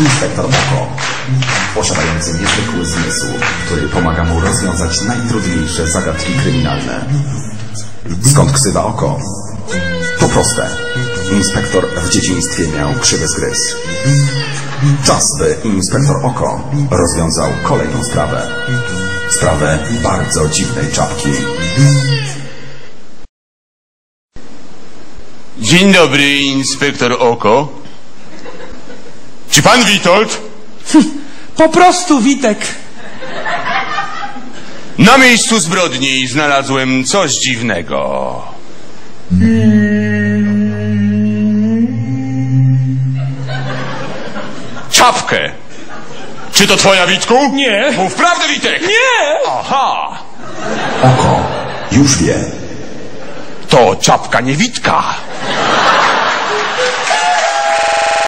Inspektor Oko, posiadający niezwykły zmysł, który pomaga mu rozwiązać najtrudniejsze zagadki kryminalne. Skąd ksywa Oko? To proste. Inspektor w dzieciństwie miał krzywy zgryz. Czas, by inspektor Oko rozwiązał kolejną sprawę. Sprawę bardzo dziwnej czapki. Dzień dobry, inspektor Oko. Czy pan Witold? Po prostu, Witek. Na miejscu zbrodni znalazłem coś dziwnego. Czapkę. Czy to twoja, Witku? Nie. Mów prawdę, Witek! Nie! Aha! Oko już wie. To czapka nie Witka.